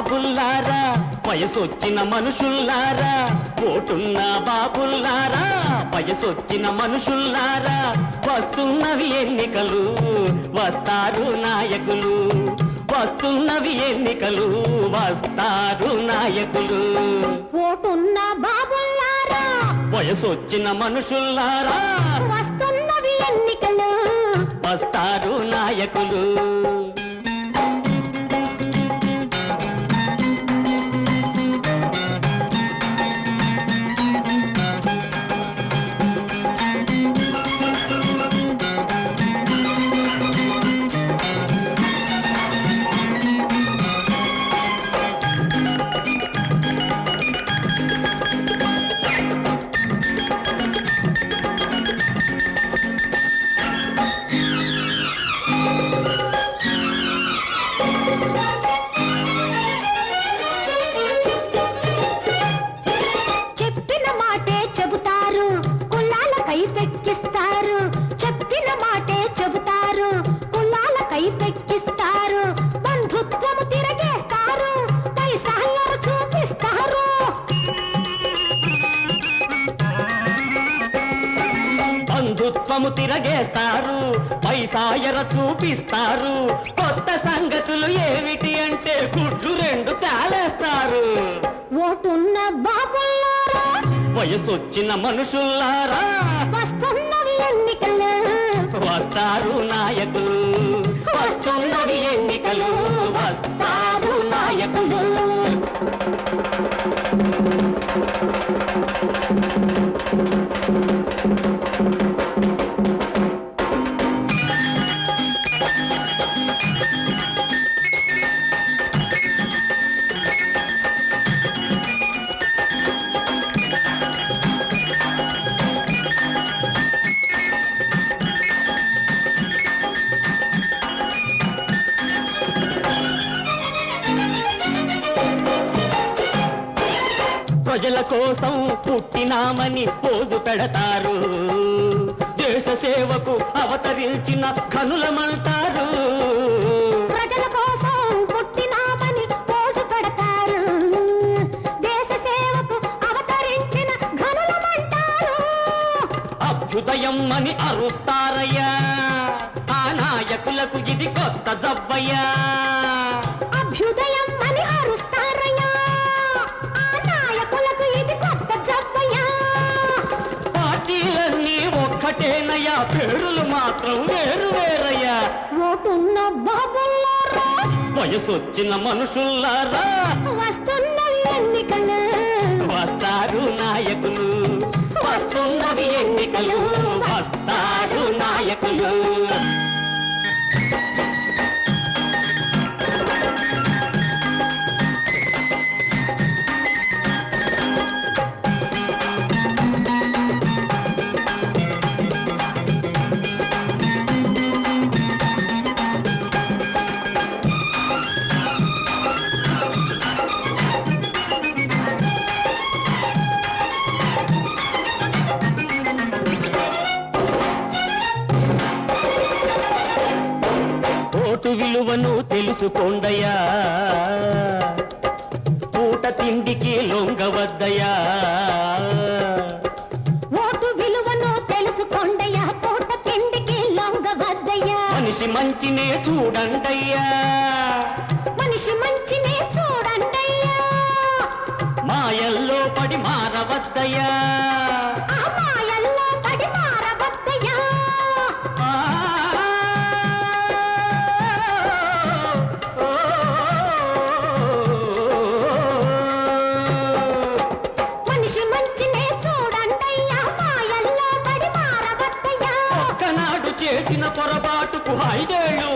బాబుల్లారా వయసొచ్చిన మనుషుల్లారా ఓటున్న బాబుల్లారా వయసొచ్చిన మనుషుల్లారా వస్తున్నవి ఎన్నికలు వస్తారు నాయకులు. వస్తున్నవి ఎన్నికలు వస్తారు నాయకులు. ఓటున్న బాబుల్లారా వయసొచ్చిన మనుషుల్లారా వస్తున్నవి ఎన్నికలు. వస్తారు నాయకులు. బంధుత్వము తిరగేస్తారు పైసాయర చూపిస్తారు. కొత్త సంగతులు ఏమిటి అంటే గుడ్లు రెండు చాలేస్తారు ఓటున్న బాబుల్లారా వయసొచ్చిన మనుషుల్లారా? వస్తున్నవి ఎన్నికలు. వస్తారు నాయకులు వస్తున్నవి ఎన్నికలు. ప్రజల కోసం పుట్టినామని పోజు పెడతారు. దేశ సేవకు అవతరించిన కనులమంటారు. ప్రజల కోసం పుట్టినామని పోసు పెడతారు. దేశ సేవకు అవతరించిన ఘనులమంటారు అభ్యుదయం అని అరుస్తారయ్యా. ఆ నాయకులకు ఇది కొత్త జబ్బయ్యా. ఒక్కటేనయ్యా పేరులు మాత్రం వేరు వేరయ్యా. ఓటున్న బాబుల్లారా? వయసొచ్చిన మనుషుల్లారా? వస్తున్నవి ఎన్నికలు. వస్తారు నాయకులు. వస్తున్నవి ఎన్నికలు. వస్తారు నాయకులు. ఓటు విలువను తెలుసుకోండయ్యా. పూట తిండికి లొంగవద్దయ్యా. ఓటు విలువను తెలుసుకోండయ్యా పూట తిండికి లొంగవద్దయ్యా. మనిషి మంచినే చూడండయ్యా. మనిషి మంచినే చూడండయ్యా. మాయల్లో పడి మారవద్దయ్యా. మాయల్లో పడి మారవద్దయ్యా